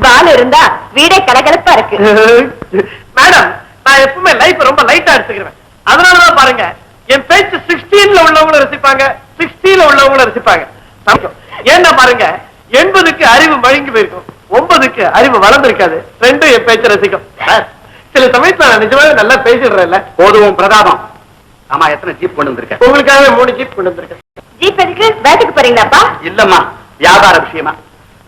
பால் இருந்தா வீடே கலகலப்பா இருக்கு. மேடம் நான் எப்பவுமே லைஃப் ரொம்ப லைட்டா எடுத்துக்கிறேன். அதனாலதான் பாருங்க என் பேச்சு சிக்ஸ்டீன்ல உள்ளவங்களும் ரசிப்பாங்க சிக்ஸ்டீன்ல உள்ளவங்களும் ரசிப்பாங்க. ஏன்னா பாருங்க எண்பதுக்கு அறிவு மழுங்கி போயிருக்கும். ஒன்பதுக்கு அறிவு வளர்ந்திருக்காது. ரெண்டும் என் பேச்சை ரசிக்கும். சில சமயத்துல நான் நிஜமாவே நல்லா பேசிடுறேன்ல. போதும் பிரதாபம். ஆமா எத்தனை ஜீப் கொண்டு வந்திருக்க உங்களுக்காகவே மூணு ஜீப் கொண்டு வந்திருக்கேன். ஜீப் எதுக்கு? வேட்டுக்கு போறீங்களாப்பா? இல்லம்மா வியாபார விஷயமா.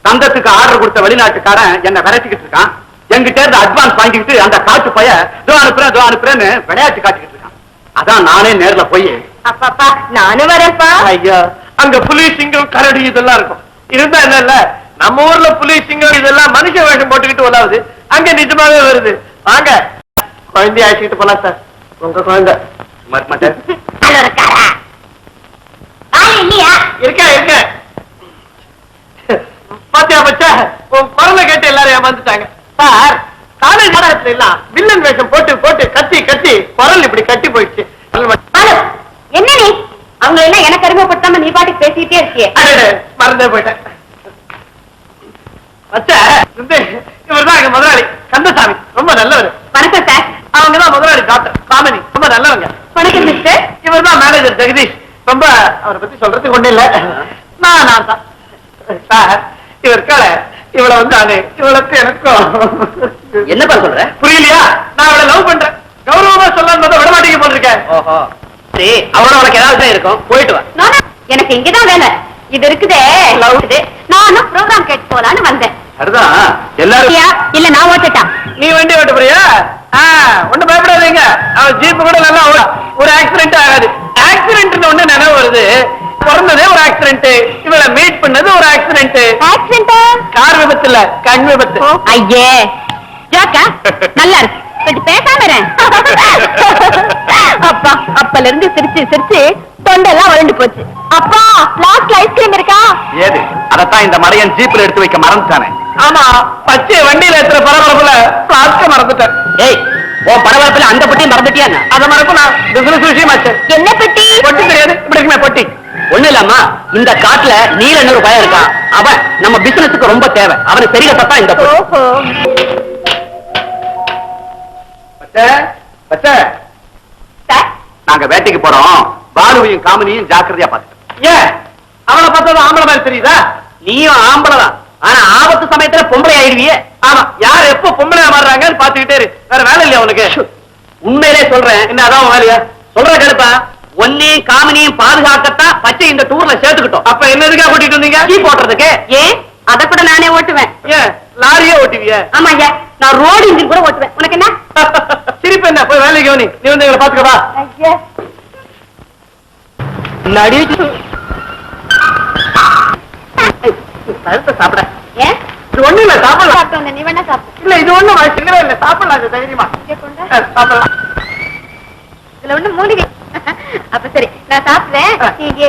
தந்தத்துக்கு ஆர்டர் கொடுத்த வெளிநாட்டுக்காரன் என்ன விரட்டிக்கிட்டு இருக்கான். என்கிட்ட இருந்து அட்வான்ஸ் வாங்கிக்கிட்டு அந்த காட்டு பைய தோ அனுப்புறேன் தோ அனுப்புறேன்னு விளையாட்டு காட்டிக்கிட்டு இருக்கான். அதான் நானே நேர்ல போய் அப்பாப்பா நானும் வரேன்ப்பா. ஐயா அங்க புலி சிங்கம் கரடி இதெல்லாம் இருக்கும். இருந்தா என்ன இல்ல நம்ம ஊர்ல புலி சிங்கம் இதெல்லாம் மனுஷ வேஷம் போட்டுக்கிட்டு உலாவுது. அங்க நிஜமாவே வருது. வாங்க. குழந்தைய அழைச்சிட்டு போலாம் சார். உங்க குழந்தை ம- மத்த- அதுல இருக்காரா ஆள் இல்லையா இருக்க இருக்க பாத்தியா பச்சா உன் குரலை கேட்டு எல்லாரும் ஏமாந்துட்டாங்க சார் காலேஜ் நாடகத்துல எல்லாம் வில்லன் வேஷம் போட்டு போட்டு கத்தி கத்தி குரல் இப்படி கட்டி போயிடுச்சு பாலு என்ன நீ அவங்க எல்லாம் எனக்கு அறிமுகப்படுத்தாம நீ பாட்டுக்கு பேசிக்கிட்டே இருக்கியே அடடே, மறந்தே போயிட்டேன். பச்சா இவர்தான் எங்க முதலாளி. கந்தசாமி ரொம்ப நல்லவர். வணக்கம் சார் அவங்கதான் முதலாளி டாக்டர் காமினி ரொம்ப நல்லவங்க. வணக்கம் மிஸ்டர் இவர்தான் மேனேஜர் ஜெகதீஷ். ரொம்ப அவரை பத்தி சொல்றதுக்கு ஒண்ணு இல்ல. நான் நான் தான் சார் இவர் இருக்காள இவளை வந்து அது இவளுக்கு எனக்கும் என்னப்பா சொல்ற? புரியலையா? நான் அவளை லவ் பண்றேன். கௌரவமா சொல்லலாம் விட மாட்டேங்க போட்டிருக்கேன் ஓஹோ. சரி அவரோட உனக்கு ஏதாவது தான் இருக்கும்? போயிட்டு வா. நானா? எனக்கு இங்கதான் வேலை. இது இருக்குதே. இது. நானும் ப்ரோக்ராம் கேட்டு போலான்னு வந்தேன். அதுதான் எல்லாரும் இல்ல நான் ஓட்டட்டா நீ வண்டி ஓட்ட போறியா ஆ, ஒண்ணும் பயப்படாதீங்க. அவன் ஜீப் கூட நல்லா. ஒரு ஆக்சிடென்ட் ஆகாது. ஆக்சிடென்ட் ஒண்ணு நினைவு வருது. பிறந்ததே ஒரு ஆக்சிடென்ட் இவளை மீட் பண்ணது ஒரு ஆக்சிடென்ட் ஆக்சிடென்டா கார் விபத்து இல்ல கண் விபத்து. ஐயே. ஜோக்கா நல்லா இருக்கு. பேசாம. அப்பா அப்பல இருந்து சிரிச்சு சிரிச்சு தொண்டெல்லாம் வறண்டு போச்சு. அப்பா லாஸ்ட்ல ஐஸ்கிரீம் இருக்கா? ஏது? அதத்தான் இந்த மடையன் ஜீப்ல எடுத்து வைக்க மறந்துட்டானே. ஆமா பச்சை வண்டியில எத்தனை பரபரப்புல பிளாஸ்க மறந்துட்டேன். ஏய் உன் பரவாயில்ல அந்த பட்டியும் மறந்துட்டியா? அதை மறக்கும் நான் பிசினஸ் விஷயமாச்சு என்ன பெட்டி? பொட்டி தெரியாது இப்படி இருக்குமே பொட்டி. ஒண்ணு இல்லாமா இந்த காட்டுல நீல ஒரு பயம் இருக்கான். அவன் நம்ம பிசினஸுக்கு ரொம்ப தேவை. அவனுக்கு தெரிய தப்பா இந்த நாங்க வேட்டைக்கு போறோம். பாலுவையும் காமினியும் ஜாக்கிரதையா பாத்து ஏன் அவளை பார்த்தா ஆம்பளை மாதிரி தெரியுதா? நீயும் ஆம்பளதான். ஆனா ஆபத்து சமயத்துல பொம்பளை ஆயிடுவியே. ஆமா. யார் எப்போ பொம்பளை மாறுறாங்கன்னு பாத்துக்கிட்டே இரு. வேற வேலை இல்லையா உனக்கு? உண்மையிலே சொல்றேன். என்ன அதான் வேலையா? சொல்ற கருப்பா ஒன்னையும் காமினியும் பாதுகாக்கத்தான் பச்சை இந்த டூர்ல சேர்த்துக்கிட்டோம். அப்ப என்ன எதுக்காக கூட்டிட்டு வந்தீங்க? டீ போடுறதுக்கு. ஏன் அத கூட நானே ஓட்டுவேன். ஏன் லாரியே ஓட்டுவிய? ஆமா ஐயா நான் ரோடு இன்ஜின் கூட ஓட்டுவேன். உனக்கு என்ன? சிரிப்பு என்ன போய் வேலைக்கு கவனி. நீ வந்து எங்களை பாத்துக்கவா நடி சாப்பிட. இது ஒண்ணு இல்ல சாப்பிடலாம். சாப்பிட்டு வந்த நீ வேணா சாப்பிடு. இல்ல இது ஒண்ணு வயசுங்களே இல்ல சாப்பிடலாம் இது தைரியமா. இதுல ஒண்ணு மூலிகை. அப்ப சரி நான் சாப்பிடுறேன்.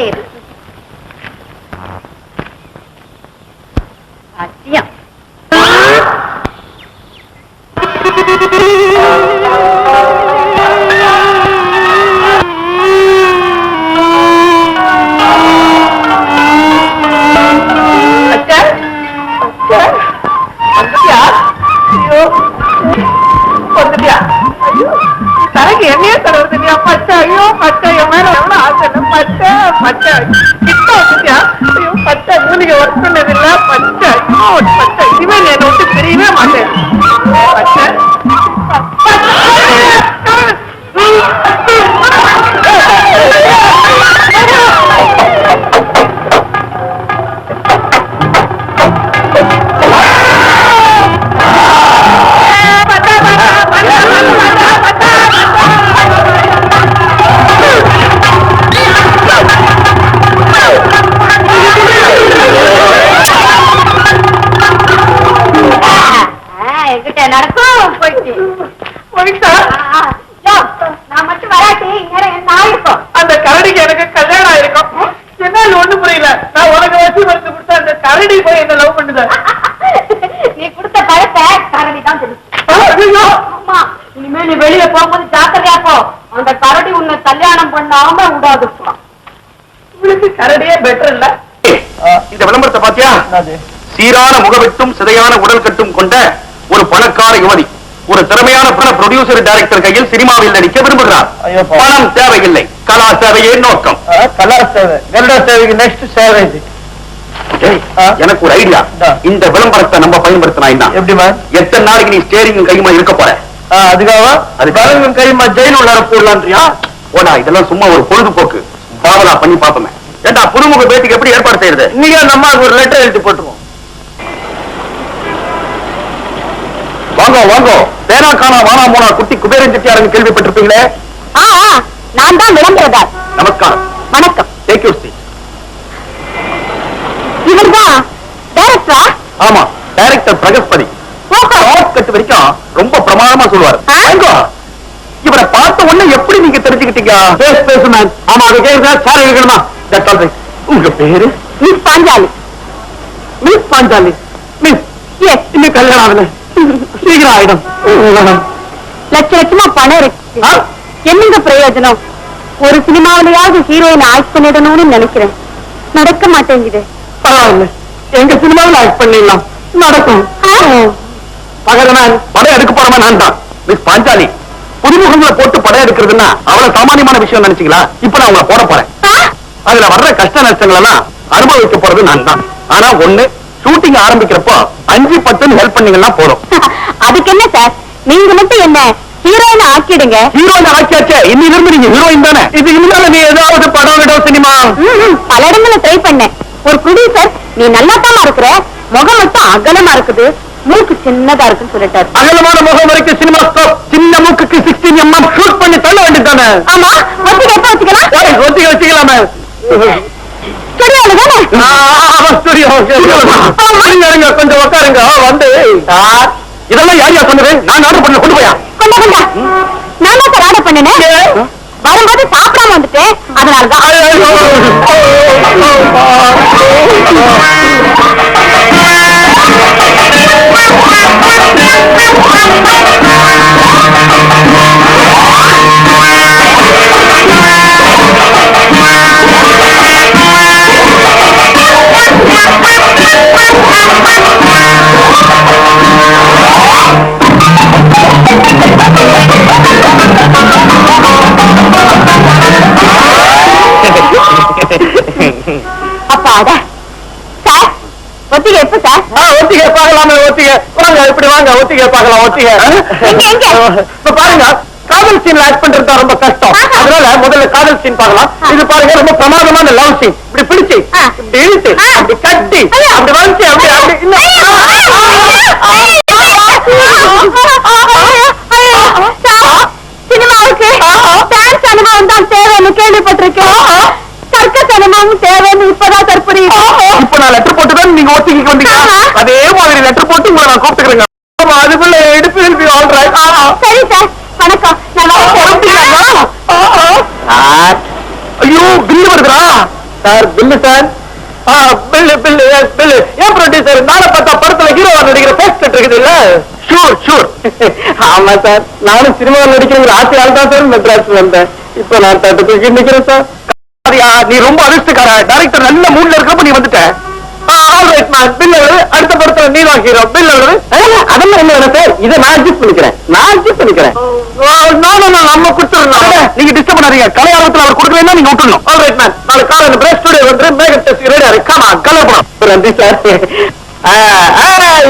இரு. தடவுதுட்டியா பச்சை ஐயோ பச்சை என் மேல எவ்வளவு ஆசை. இல்லை. பச்சை பச்சை கிட்ட வந்துட்டியா? ஐயோ பச்சை மூலிகை ஒர்க் பண்ணதில்லை. பச்சை ஐயோ பச்சை இவன் என்னை விட்டு தெரியவே மாட்டேன். அந்த கரடிக்கு எனக்கு கல்யாணம் ஆயிருக்கும். என்ன ஒண்ணு புரியல. நான் உனக்கு வச்சு மருந்து கொடுத்த அந்த கரடி போய் என்ன லவ் பண்ணுது? நீ கொடுத்த பழத்தை கரடி தான் இனிமே நீ வெளிய போகும்போது ஜாக்கிரதையா போ. அந்த கரடி உன்னை கல்யாணம் பண்ணாம விடாதுப்பா உங்களுக்கு கரடியே பெட்டர் இல்ல? இந்த விளம்பரத்தை பாத்தியா? சீரான முகவெட்டும் சிதையான உடல் கட்டும் கொண்ட ஒரு பணக்கார யுவதி. ஒரு திறமையான பட ப்ரொடியூசர் டைரக்டர் கையில் சினிமாவில் நடிக்க விரும்புகிறார். பணம் தேவையில்லை. கலா தேவையே நோக்கம். கலா சேவை. கருடா சேவைக்கு நெக்ஸ்ட் சேவை இது. ஏய், ஆ? எனக்கு ஒரு ஐடியா இந்தா. விளம்பரத்தை நம்ம பயன்படுத்தினா என்ன? எத்தனை நாளைக்கு நீ ஸ்டேரிங் கையுமா இருக்க போற? அதுக்காக. அது பலங்கும் கைமா ஜெயில் உள்ளார போடலான்றியா போடா இதெல்லாம் சும்மா ஒரு பொழுதுபோக்கு. பாவலா பண்ணி பாப்போமே ஏண்டா புதுமுக பேட்டிக்கு எப்படி ஏற்பாடு செய்யறது? இன்னைக்கு நம்ம ஒரு லெட்டர் எழுதி போட்டுருவோம். வாங்க வாங்க. பேனா காணா வானா போனா குட்டி குபேரன் செட்டியாரன் கேள்விப்பட்டிருப்பீங்களே? ஆ ஆ, நான் தான் விளம்பரதார் நமஸ்காரம். வணக்கம். டேக் யூர் சீட் இவர்தான் டைரக்டரா ஆமா டைரக்டர் பிரகஸ்பதி. ஓஹோ. ஷார்ட் கட் வரைக்கும் ரொம்ப பிரமாதமா சொல்லுவார். இவரை பார்த்த உடனே எப்படி நீங்க தெரிஞ்சுக்கிட்டீங்க? பேசு பேசு மேம் ஆமா அது கேக்குதா சார் இருக்கணுமா? தட்ஸ் ஆல் ரைட் உங்க பேரு? Miss Panchali. Miss Panchali. Miss yes இன்னும் கல்யாணம் ஆகல. சீக்கிரம் ஆயிடும். லட்ச லட்சமா பணம் இருக்கு? என்னங்க பிரயோஜனம்? ஒரு சினிமாவிலேயாவது ஹீரோயின் ஆக்ட் பண்ணிடணும்னு நினைக்கிறேன். நடக்க மாட்டேங்குது. பரவாயில்ல. எங்க சினிமாவில் ஆக்ட் பண்ணிடலாம். நடக்கும். பகரனான் படம் எடுக்க போறவன் நான் தான். மிஸ் பாஞ்சாலி புதுமுகங்களை போட்டு படம் எடுக்கிறதுன்னா அவ்வளவு சாமானியமான விஷயம் நினைச்சீங்களா? இப்ப நான் உங்களை போட போறேன்? அதுல வர்ற கஷ்ட நஷ்டங்கள் எல்லாம் அனுபவிக்க போறது நான் தான். ஆனா ஒண்ணு ஷூட்டிங் ஆரம்பிக்கிறப்போ அஞ்சு பத்துன்னு ஹெல்ப் பண்ணீங்கன்னா போதும். அதுக்கு என்ன சார்? நீங்க மட்டும் என்ன ஹீரோயின் ஆக்கிடுங்க. ஹீரோயின் ஆக்கியாச்சே? இன்னில இருந்து நீங்க ஹீரோயின் தானே? இது இனிமேல நீ ஏதாவது படம் விட சினிமா? பல இடங்கள ட்ரை பண்ணேன். ஒரு ப்ரொடியூசர் நீ நல்லாத்தாமா இருக்கிற முகம் மட்டும் அகலமா இருக்குது. மூக்கு சின்னதா இருக்குன்னு சொல்லிட்டாரு. அகலமான முகம் வரைக்கும் சினிமா ஸ்கோப் சின்ன மூக்குக்கு சிக்ஸ்டீன் எம்எம் ஷூட் பண்ணி தள்ள வேண்டியதானே ஆமா. ஒத்திகை எப்ப வச்சுக்கலாம்? ஒத்திக வச்சுக்கலாமே. தானே? கொஞ்சம் உட்காருங்க. வந்து இதெல்லாம் யார் யார் சொன்னது? நான் ஆர்டர் பண்ண கொண்டு போயா? நான் தான் ஆர்டர் பண்ணினேன் வரும்போது சாப்பிடாம வந்துட்டேன் அதனாலதான். அப்பாடா வாங்க ஒத்திகை பார்க்கலாம் ஒத்திகை எங்க, எங்க? இப்ப பாருங்க காதல் சீன் ஆக்ட் பண்றது ரொம்ப கஷ்டம். அதனால முதல்ல காதல் சீன் பார்க்கலாம். இது பாருங்க ரொம்ப பிரமாதமான லவ் சீன் இப்படி பிடிச்சு. இப்படி இழுத்து. அப்படி கட்டி. அப்படி வந்து அப்படி சினிமாவுக்கு டான்ஸ் அனுபவம் தான் தேவைன்னு கேள்விப்பட்டிருக்கேன் சர்க்கஸ் அனுபவம் தேவைன்னு இப்பதான் புரியுது இப்ப நான் லெட்டர் போட்டு தான் நீங்க ஒத்திகைக்கு வந்தீங்க. அதே மாதிரி லெட்டர் போட்டு உங்களை நான் கூப்பிட்டுக்கிறேங்க ஆமா, அதுக்குள்ள எடுப்பு எழுப்பி ஆல்ரைட் சரி சார். வணக்கம். ஐயோ பில்லு வருதுடா. Sir Billu sir. ஆ பில்லு பில்லு எஸ் பில்லு ஏன் ப்ரொடியூசர் நாளை பார்த்தா படத்துல ஹீரோவா நடிக்கிற போஸ்ட் இருக்குது இல்ல? ஷூர் ஷூர் ஆமா சார். நானும் சினிமாவில் நடிக்கிற ஆசையால் தான் சார் மெட்ராஸ் வந்தேன். இப்போ நான் தட்டு தூக்கி நிக்கிறேன் சார். சரியா நீ ரொம்ப அதிர்ஷ்டக்கார? டைரக்டர் நல்ல மூட்ல இருக்கப்ப நீ வந்துட்ட. ஆல்ரைட் மேன் பில் அடுத்த படத்துல நீ ஹீரோ பில் அதெல்லாம் என்ன வேணும் சார் இதை நான் அட்ஜஸ்ட் பண்ணிக்கிறேன் நான் அட்ஜஸ்ட் பண்ணிக்கிறேன் நம்ம கொடுத்துருந்தோம் நீங்க டிஸ்டர்ப் பண்ணாதீங்க கலையாளத்துல அவர் கொடுக்கலன்னா நீங்க விட்டுணும் ஆல்ரைட் மேன் நாளை காலையில பிரேக் ஸ்டுடியோ வந்து மேக்கப் டெஸ்ட் ரெடியா இருக்கு காமா கலப்படம் நன்றி சார்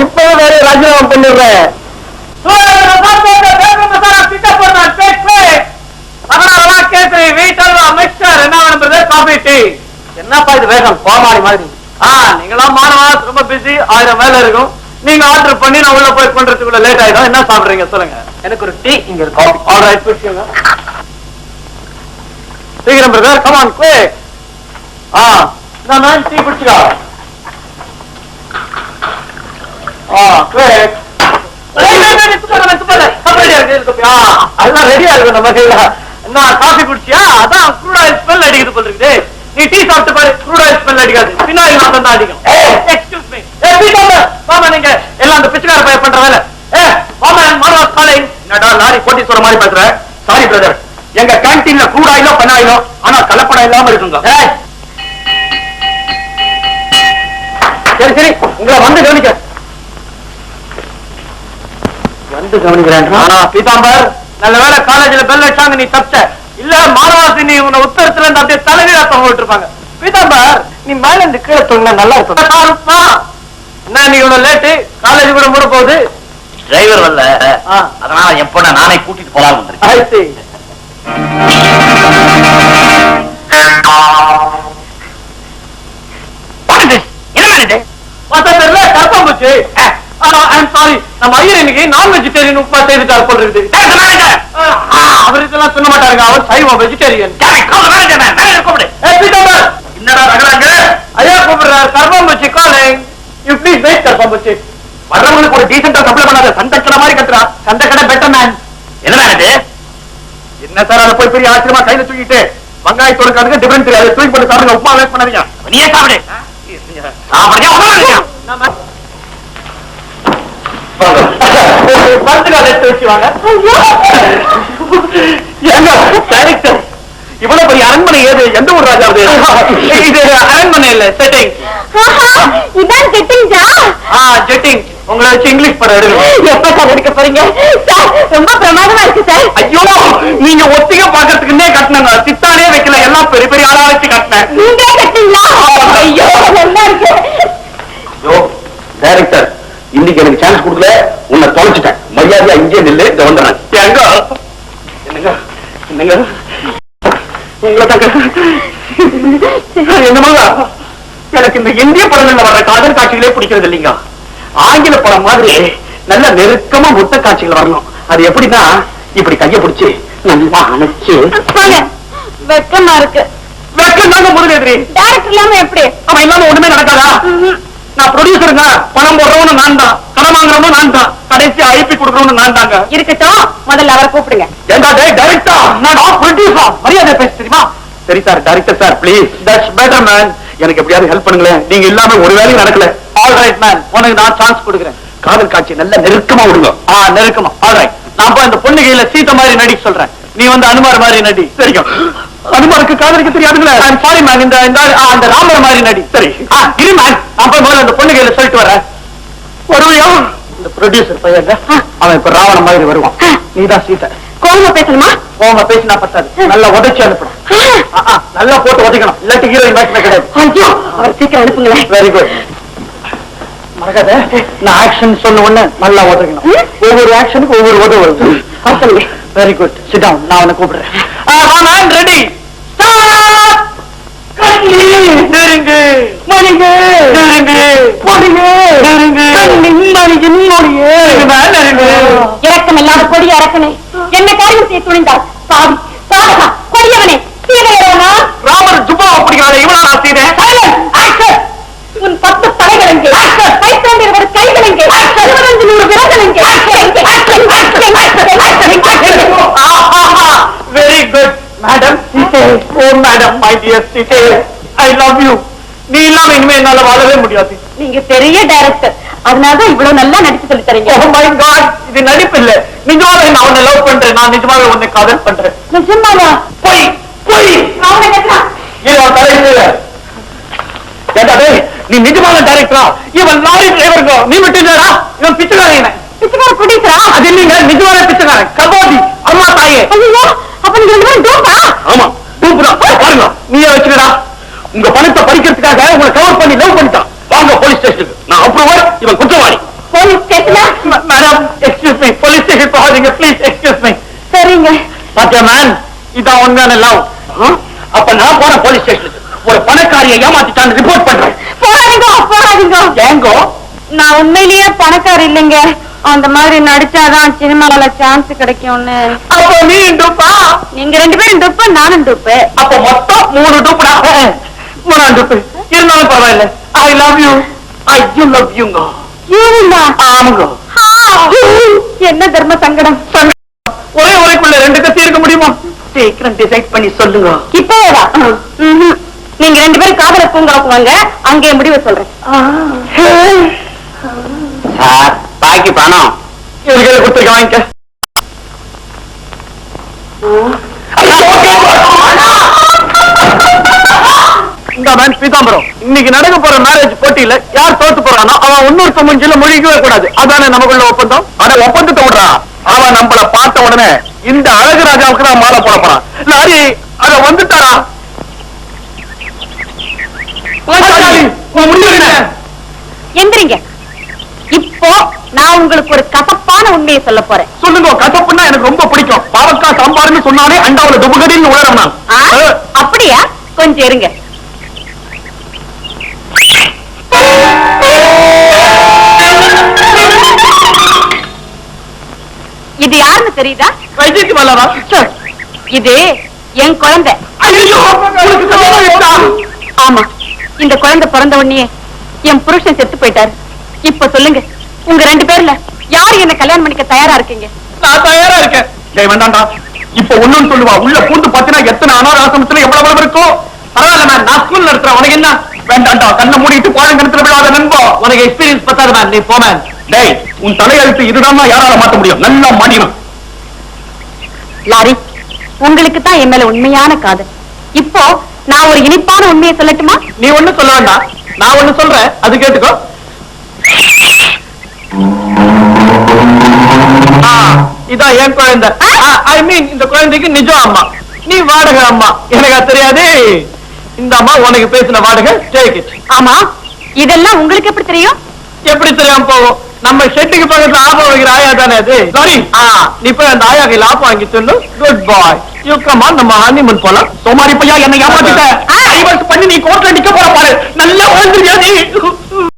இப்போ வேற ராஜினாமா பண்ணிடுறேன் என்னப்பா இது வேகம் கோமாளி மாதிரி நீங்களாம் மாணவா ரொம்ப பிஸி ஆயிரம் வேலை இருக்கும். நீங்க ஆர்டர் பண்ணி நான் உள்ள போய் பண்றதுக்குள்ள லேட் ஆயிடும். என்ன சாப்பிடுறீங்க? சொல்லுங்க. எனக்கு ஒரு டீ இங்க காஃபி ஆல்ரைட் பிடிச்சுங்க சீக்கிரம் பிரதர் கமான் குயிக் ஆ நான் நான் டீ குடிச்சுக்கா ஆ குயிக் அதெல்லாம் ரெடியா இருக்கு நம்ம கையில. என்ன காஃபி குடிச்சியா? அதான் க்ரூட் ஆயில் ஸ்மெல் அடிக்குது போல இருக்குது. நீ டீ சாப்பிட்டு பாரு. க்ரூட் ஆயில் ஸ்மெல் அடிக்காது. பின்னாடி நாத்தம் தான் அடிக்கும் எக்ஸ்கியூஸ் மீ ஏ பீட்டர் மாமா நீங்க எல்லாம் அந்த பிச்சைக்கார பையன் பண்ற வேலை. ஏ மாமா மாமா காலிங் என்னடா லாரி போட்டி சொல்ற மாதிரி பேசுற? சாரி பிரதர் எங்க கேண்டீன்ல க்ரூட் ஆயிலோ பண்ணாயிலோ ஆனா கலப்படம் இல்லாம இருக்குங்க. சரி சரி. உங்களை வந்து கவனிக்க. வந்து கவனிக்கிறேன். பீதாம்பர் நல்ல வேளை காலேஜ்ல பெல் வச்சாங்க நீ தப்பிச்ச. இல்ல மாணவாசி நீ உன்னை உத்தரத்துல இருந்து அப்படியே தலைவீழா தொங்க விட்டுருப்பாங்க பீதாம்பர் நீ மேல இருந்து கீழே தொங்க நல்லா இருக்கும். என்ன நீ இவ்வளவு லேட்டு காலேஜ் கூட மூட போகுது. டிரைவர் வரல. அதனால என் பொண்ணை நானே கூட்டிட்டு போலாம் வந்திருக்கேன்? என்ன பார்த்தா தெரியல கரப்பாம்பூச்சி. ஐம் சாரி நம்ம ஐயர் இன்னைக்கு நான் வெஜிடேரியன் உப்புமா செய்துட்டார் போல் இருக்குது. அவர் இதெல்லாம் சொல்ல மாட்டாருங்க. அவர் சைவம் வெஜிடேரியன். என்னடா ரகடாங்க ஐயா கூப்பிடுறாரு. கரப்பாம்பூச்சி காலிங் யூ ப்ளீஸ் வெயிட் கரப்பாம்பூச்சி வர்றவங்களுக்கு ஒரு டீசெண்டா சப்ளை பண்ணாத. சண்டை மாதிரி கத்துறா. சண்டை கடை பெட்டர் மேன் என்ன இது என்ன சார் அதை? போய் பெரிய ஆச்சரியமா கையில தூக்கிட்டு வெங்காயத்தோட கணக்கு டிஃபரன்ஸ் தூக்கி போட்டு சாப்பிடுங்க. உப்புமா வேஸ்ட் பண்ணாதீங்க. நீயே சாப்பிடு. சாப்பிடுங்க உட்காருங்க. பந்துகால எடுத்து வச்சு வாங்க ஏங்க டைரக்டர் இவ்வளவு பெரிய அரண்மனை ஏது? எந்த ஊர் ராஜாவது இது அரண்மனை இல்ல செட்டிங் இதான் கெட்டிங்கா ஆ ஜெட்டிங் உங்களை வச்சு இங்கிலீஷ் படம் எடுக்கணும் எப்ப சார் எடுக்க போறீங்க? சார் ரொம்ப பிரமாதமா இருக்கு சார். ஐயோ நீங்க ஒத்திக பாக்கிறதுக்குன்னே கட்டினங்க. சித்தானே வைக்கல எல்லாம் பெரிய பெரிய ஆளா வச்சு கட்டினேன். நீங்களே கட்டிங்களா ஐயோ நல்லா இருக்கு. யோ டைரக்டர் இன்னைக்கு எனக்கு சான்ஸ் கொடுக்கல உன்னை தொலைச்சிட்டேன். மரியாதையா இங்கே நில்லு வந்துடுறேன் எங்க என்னங்க என்னங்க உங்களை தாங்க என்னமாங்க எனக்கு இந்த இந்திய படங்கள்ல வர்ற காதல் காட்சிகளே பிடிக்கிறது இல்லைங்க ஆங்கில படம் மாதிரி நல்ல நெருக்கமா முத்த காட்சிகள் வரணும் அது எப்படின்னா இப்படி கைய பிடிச்சு நல்லா அணைச்சு வெக்கமா இருக்கு வெக்கம் தாங்க முதலெதிரி டேரக்டர் இல்லாம எப்படி அவன் இல்லாம ஒண்ணுமே நடக்காதா நான் ப்ரொடியூசருங்க பணம் போடுறவனு நான் தான் பணம் வாங்குறவனும் நான் தான் கடைசி ஐபி கொடுக்கறவனு நான் தாங்க. இருக்கட்டும். முதல்ல அவரை கூப்பிடுங்க. ஏண்டா டேய் டைரக்டா நான் ஆஃப் ப்ரொடியூசரா மரியாதை பேச தெரியுமா? சரி sir director sir please that's better man எனக்கு எப்படியாவது ஹெல்ப் பண்ணுங்களேன். நீங்க இல்லாம ஒரு வேலையும் நடக்கல. ஆல் ரைட் மேன் உனக்கு நான் சான்ஸ் கொடுக்குறேன். காதல் காட்சி நல்ல நெருக்கமா விடுங்க. ஆ நெருக்கமா. ஆல் ரைட் நான் போய் அந்த பொண்ணு கையில சீத்த மாதிரி நடிக்க சொல்றேன். நீ வந்து அனுமார் மாதிரி நடி. சரிங்க. அனுமாருக்கு காதலிக்க தெரியாதுங்களே. ஐம் சாரி மேன் இந்த அந்த ராமர் மாதிரி நடி. சரி. இரு மேன் நான் போய் முதல்ல அந்த பொண்ணு கையில சொல்லிட்டு வரேன். வருவியா இந்த ப்ரொடியூசர் பையன் அவன் இப்ப ராவண மாதிரி வருவான். நீதான் சீதை. கோவமா பேசணுமா? கோவமா பேசினா பத்தாது. நல்லா உதைச்சு அனுப்பணும் நல்லா போட்டு உதைக்கணும். இல்லாட்டி ஹீரோயின் மேட்ச்ல கிடையாது ஐயோ அவர் சீக்கிரம் அனுப்புங்களேன். வெரி குட் மறக்காத. நான் ஆக்ஷன் சொன்ன உடனே நல்லா உதைக்கணும்? ஒவ்வொரு ஆக்ஷனுக்கு ஒவ்வொரு உதவி வருது. வெரி குட் சிட் நான் உன்னை கூப்பிடுறேன். மேன் ரெடி நெருங்கு. மணிங்க நெருங்கு. மணிங்க நெருங்கு. இறக்கம் இல்லாத கொடிய அரக்கனே. என்ன செய்ய துணிந்தார்? பாவி பாதகா கொடியவனே சீதையவனா ராமர் ஜுப்பா அப்படிங்கிறாரு இவனா நான் செய்தேன் உன் பத்து தலைகள் எங்கே பைத்தாண்டு இருபது கைகள் எங்கே இருபத்தஞ்சு நூறு விரல்கள் எங்கே வெரி குட் மேடம் சீதே ஓ மேடம் மை டியர் சீதே ஐ லவ் யூ நீ இல்லாம இனிமே என்னால வாழவே முடியாது. நீங்க பெரிய டைரக்டர் அதனாலதான் இவ்வளவு நல்லா நடிச்சு சொல்லி தரீங்க. ஓ மை காட் இது நடிப்பு இல்ல நிஜமாவே நான் உன்னை லவ் பண்றேன். நான் நிஜமாவே உன்னை காதல் பண்றேன். நிஜமாவா? போய் போய். நீ நிஜமான டைரக்டரா இவன் லாரி டிரைவருங்க நீ மட்டும் இல்லடா இவன் பிச்சைக்காரன் பிச்சைக்கார ப்ரொடியூசரா அது இல்லைங்க நிஜமான பிச்சைக்காரன். கபாதி அம்மா தாயே. ஐயோ அப்ப நீங்க ஆமா. தூக்குடா பாருங்க நீயே வச்சுக்கடா. உங்க பணத்தை பறிக்கிறதுக்காக உங்களை கவர் பண்ணி லவ் பண்ணிட்டான். வாங்க போலீஸ் ஸ்டேஷனுக்கு நான் அப்ரூவர் இவன் குற்றவாளி. Police ஸ்டேஷனா madam excuse me police station போகாதீங்க ப்ளீஸ் எக்ஸ்கியூஸ் மீ சரிங்க. பாத்தியா மேன் இதான் உண்மையான லவ் அப்ப நான் போறேன் போலீஸ் ஸ்டேஷனுக்கு ஒரு பணக்காரியை ஏமாத்திட்டான்னு ரிப்போர்ட் பண்றேன். போராடிங்க போராடிங்க ஏங்கோ? நான் உண்மையிலேயே பணக்கார இல்லைங்க. அந்த மாதிரி நடிச்சாதான் சினிமாவில சான்ஸ் கிடைக்கும்னு. அப்போ நீ டூப்பா நீங்க ரெண்டு பேரும் டூப்பு நானும் டூப்பு அப்ப மொத்தம் மூணு டூப்புடா மூணாம் டூப்பு இருந்தாலும் பரவாயில்ல. I love you I you love யூங்க ஆமாங்க. என்ன தர்ம சங்கடம்? ஒரே உரைக்குள்ள ரெண்டு கத்தி இருக்க முடியுமா? சீக்கிரம் டிசைட் பண்ணி சொல்லுங்க. இப்பவேவா. நீங்க ரெண்டு பேரும் காதல பூங்காவுக்கு வாங்க. அங்கே முடிவு சொல்றேன். சார். பாக்கி பணம். இவர்களை கொடுத்துருக்க வாங்கிக்க. இந்த பீதாமன் பீதாம்பரம். இன்னைக்கு நடக்க போற மேரேஜ் போட்டியில யார் தோத்து போறானோ அவன் இன்னொருத்த முஞ்சில முழிக்கவே கூடாது. அதானே நமக்குள்ள ஒப்பந்தம்? ஆனா ஒப்பந்தத்தை விடுறான் அவன் நம்மள பார்த்த உடனே இந்த அழகு ராஜாவுக்கு தான் மாலை போட போறான். லாரி அத வந்துட்டாரா? முதலாளி, உன் முடிவு என்ன? எந்திரிங்க இப்போ நான் உங்களுக்கு ஒரு கசப்பான உண்மையை சொல்ல போறேன். சொல்லுங்க கசப்புன்னா எனக்கு ரொம்ப பிடிக்கும். பாவக்காய் சாம்பார்னு சொன்னாலே அண்டாவுல துபகடின்னு உணரம் நான். அப்படியா? கொஞ்சம் இருங்க. இது யாருன்னு தெரியுதா? இது என் குழந்தை? ஆமா. இந்த குழந்தை பிறந்த உடனே என் புருஷன் செத்து போயிட்டாரு. இப்ப சொல்லுங்க. உங்க ரெண்டு பேர்ல யாரு என்ன கல்யாணம் பண்ணிக்க தயாரா இருக்கீங்க? நான் தயாரா இருக்கேன். டேய் வேண்டாம்டா. இப்ப ஒண்ணுன்னு சொல்லுவா. உள்ள பூந்து பாத்தீங்கன்னா எத்தனை அனாத ஆசிரமத்துல எவ்வளவு இருக்கும் பரவாயில்ல மேம் நான் ஸ்கூல் நடத்துறேன். உனக்கு என்ன? வேண்டாம்டா. கண்ணை மூடிட்டு பாழங்கணத்துல விழாத நண்பா. உனக்கு எக்ஸ்பீரியன்ஸ் பத்தாது மேம் நீ போமேன் டேய் உன் தலையெழுத்து இதுதான் யாரால மாத்த முடியும். நல்லா மாட்டிடும் லாரி உங்களுக்கு தான் என் மேல உண்மையான காதல். இப்போ நான் ஒரு இனிப்பான உண்மையை சொல்லட்டுமா? நீ ஒண்ணு சொல்ல வேண்டாம். நான் ஒண்ணு சொல்றேன். அது கேட்டுக்கோ. இதான் என் குழந்தை. ஐ மீன் இந்த குழந்தைக்கு நிஜம் அம்மா. நீ வாடகை அம்மா. எனக்கு தெரியாது. இந்த அம்மா உனக்கு பேசின வாடகை டேக் இட் ஆமா. இதெல்லாம் உங்களுக்கு எப்படி தெரியும்? எப்படி தெரியாம போகும்? நம்ம ஷெட்டுக்கு பக்கத்துல ஆப்பம் வைக்கிற ஆயா தானே அது? சாரி நீ போய் அந்த ஆயா கையில் ஆப்பம் வாங்கி சொல்லு. Good bye you come on நம்ம ஹனிமூன் போலாம். சோமாரி பையா என்னை ஏமாத்திட்ட. ஆ. டைவர்ஸ் பண்ணி நீ கோர்ட்ல நிக்க போற பாரு. நல்லா வாழ்ந்துருக்கியா நீ?